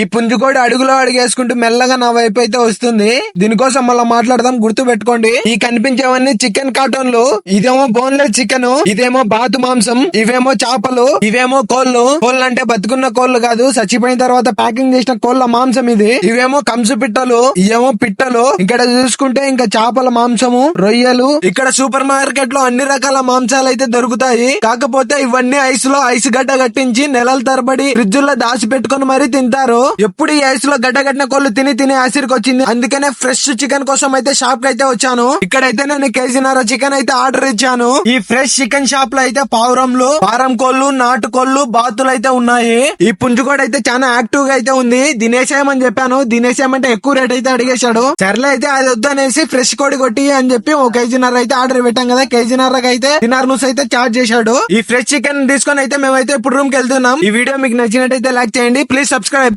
ఈ పుంజుకోడి అడుగులో అడుగేసుకుంటూ మెల్లగా నా వైపు అయితే వస్తుంది. దీనికోసం మళ్ళీ మాట్లాడదాం గుర్తు పెట్టుకోండి. ఈ కనిపించేవన్నీ చికెన్ కాటన్లు ఇదేమో బోన్లెస్ చికెన్ ఇదేమో బాతు మాంసం ఇవేమో చేపలు ఇవేమో కోళ్ళు. కోళ్ళు అంటే బతుకున్న కోళ్ళు కాదు చచ్చిపోయిన తర్వాత ప్యాకింగ్ చేసిన కోళ్ళ మాంసం ఇది. ఇవేమో కంసు పిట్టలు ఇవేమో పిట్టలు. ఇక్కడ చూసుకుంటే ఇంకా చేపల మాంసము రొయ్యలు. ఇక్కడ సూపర్ మార్కెట్లో అన్ని రకాల మాంసాలు అయితే దొరుకుతాయి. కాకపోతే ఇవన్నీ ఐస్లో ఐస్ గడ్డ కట్టించి నెలల తరబడి ఫ్రిడ్జ్లో దాచి పెట్టుకుని మరీ తింటారు. ఎప్పుడు ఈ ఐస్లో గడ్డ కోళ్ళు తిని తిని ఆసిరికి వచ్చింది. అందుకనే ఫ్రెష్ చికెన్ కోసం అయితే షాప్కి అయితే వచ్చాను. ఇక్కడైతే నేను కేజీన్నర చికెన్ అయితే ఆర్డర్ ఇచ్చాను. ఈ ఫ్రెష్ చికెన్ షాప్లో అయితే పావురంలు పారం కోళ్ళు నాటు కోళ్ళు బాతులు అయితే ఉన్నాయి. ఈ పుంజుకోడ అయితే చాలా యాక్టివ్గా అయితే ఉంది. దినేసేయమని చెప్పాను. దినేసేయమంటే ఎక్కువ రేట్ అయితే అడిగేశాడు. సర్లే అయితే అది వద్దనేసి ఫ్రెష్ కోడి కొట్టి అని చెప్పి ఒక కేజీన్నర అయితే ఆర్డర్ పెట్టాం కదా. కేజీన్నరకి అయితే తినార్ నూస్ అయితే చార్జ్ చేశాడు. ఈ ఫ్రెష్ చికెన్ తీసుకొని అయితే మేమైతే ఇప్పుడు రూమ్కి వెళ్తున్నాం. ఈ వీడియో మీకు నచ్చినట్టయితే లైక్ చేయండి. Please subscribe